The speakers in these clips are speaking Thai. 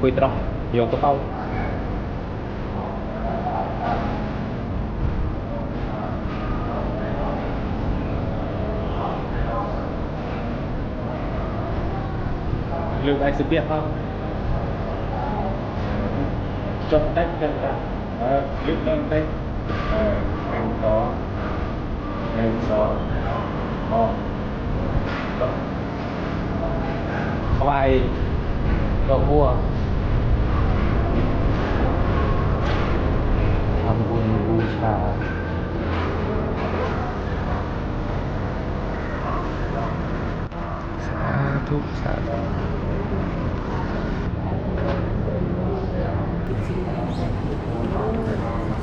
คุยตรงโยกกระเป๋าลืมไอ้สิเปียกครับจดได้ กันกันเออลืมเริ่มได้เออหนึ่งสองหนึ่งสองออกเอาไว้ดอกทำบุญบูชาสาธุสาธุ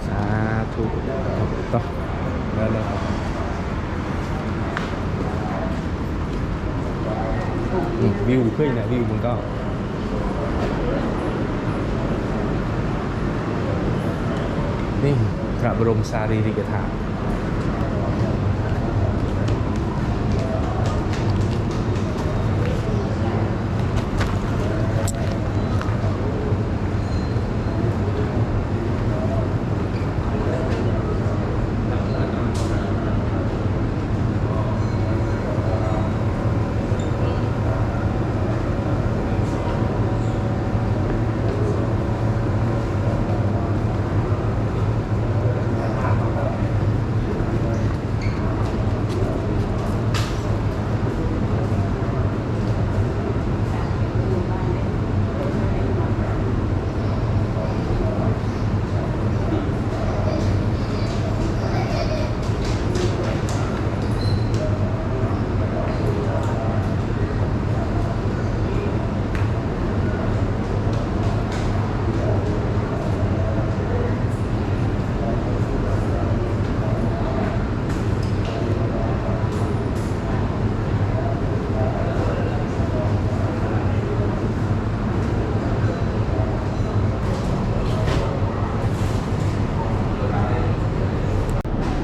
สาธุต่อแล้วเลยครับนี่วิวขึ้นนะวิวมันก็ นี่พ ระบรมสารีริกธาตุ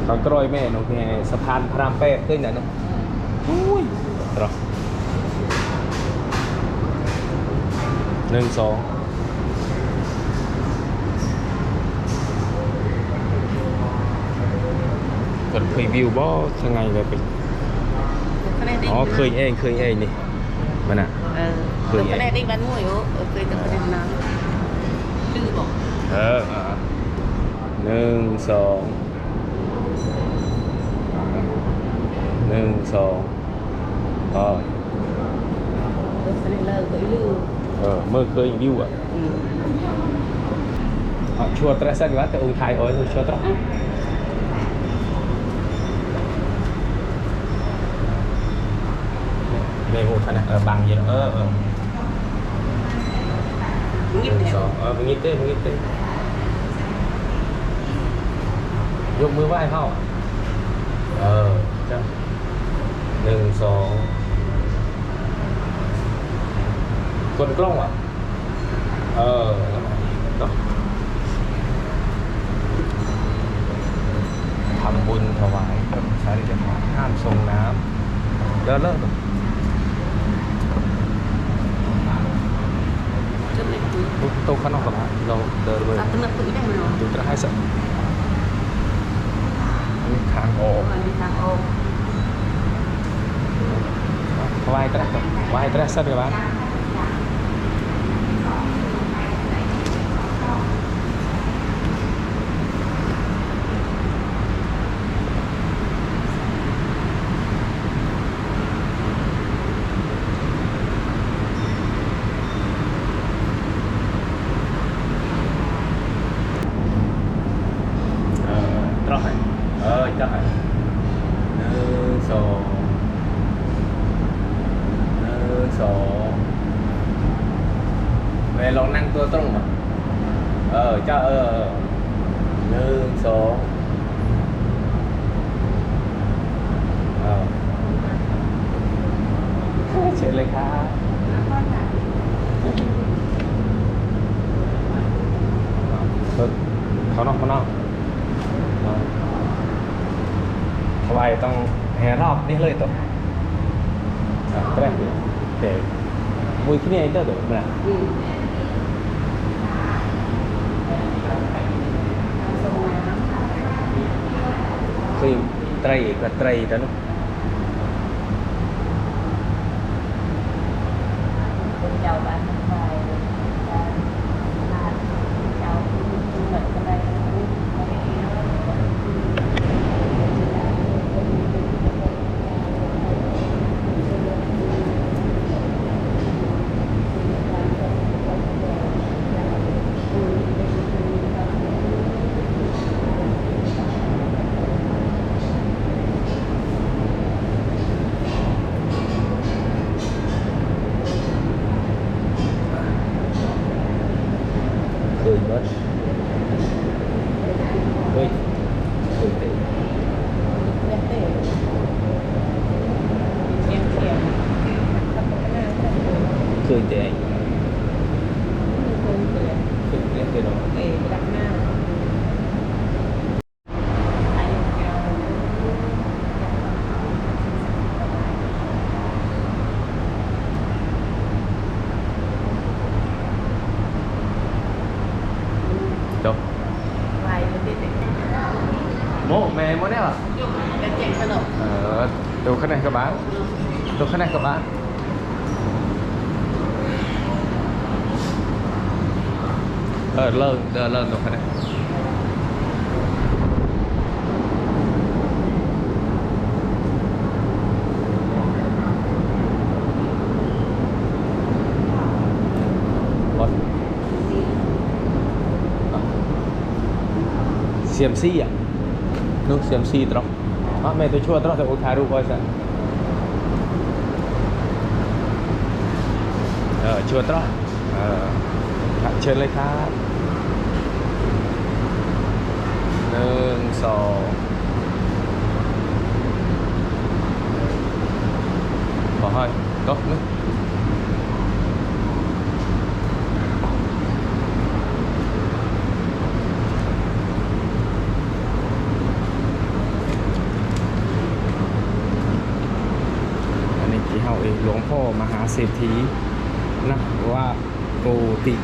เขากรอยแม่นกแม่สะพานพระรามแปดขึ้นนะเนาะอุ้ยรอหนึ่งสองเปิดพรีวิวบ่ยังไงเลยเป็นอ๋อเคยเองเคยเองนี่มันอะเออเคเคยยไงไปได้ที่บ้านมั่วอยู่เออเคยจะไปเล่นน้ำดื้อบอกเอออะหนึ่งสองหนึ่ งสองอ๋อเออสนิทเลยเคยลืม ờ mơ khơi view à อืม họ chua tre sân quá tại ông thái ơi chua tre đây một thằng này ờ bằng gì đó ờ ờ งิบ Đường แถว sọ ờ mình nghĩ tên mình nghĩ tên dùng mưa vai không ờ con clong à ờ đó ทำบุญถวายกับสารีริกธาตุห้ามทรงน้ำเดินเลิกจะไม่คุยโต๊ะข้างนอกกับเราเดินไปตัดตัวคุยได้ไหมเนาะดูจะให้สักนี่ทางออกมันมีทางออกไหว้ตรัสไหว้ตรัสสักบ้างเออตรอยเออจังหนึ่งสองหนึ่งสองเว ลองนั่งตัวตรงมาเออจ้าเออหนึ่งสองเอาเชิญเลยครับเขานอกเขานอกทำไมต้องแห่รอบนี้เลยตัวอะแรกเลยแต่บุยที่นี่ไอ้เด้อเด้อมันอะ ครีมไตรกับไตรนะลูกเจ้าบ้าน really much. Đâu ลายมันติด mô mẹ mô nè à ยุ่งเป็นเจ๋งขนม ờ đồ cái này các bạn đồ cái này các bạn ờ lợn ờ, lợn đồ cái này Rồi. ซียมซีอะนุกเซียมซีตรอกอ๋ไม่ตัวชั่วตรอแต่อุทารุก็สั่เออช่วนตรอเออเชิญเลยครับหนึ่งสองขอให้ตกนะ หลวงพ่อมหาเศรษฐีนะว่าโกติ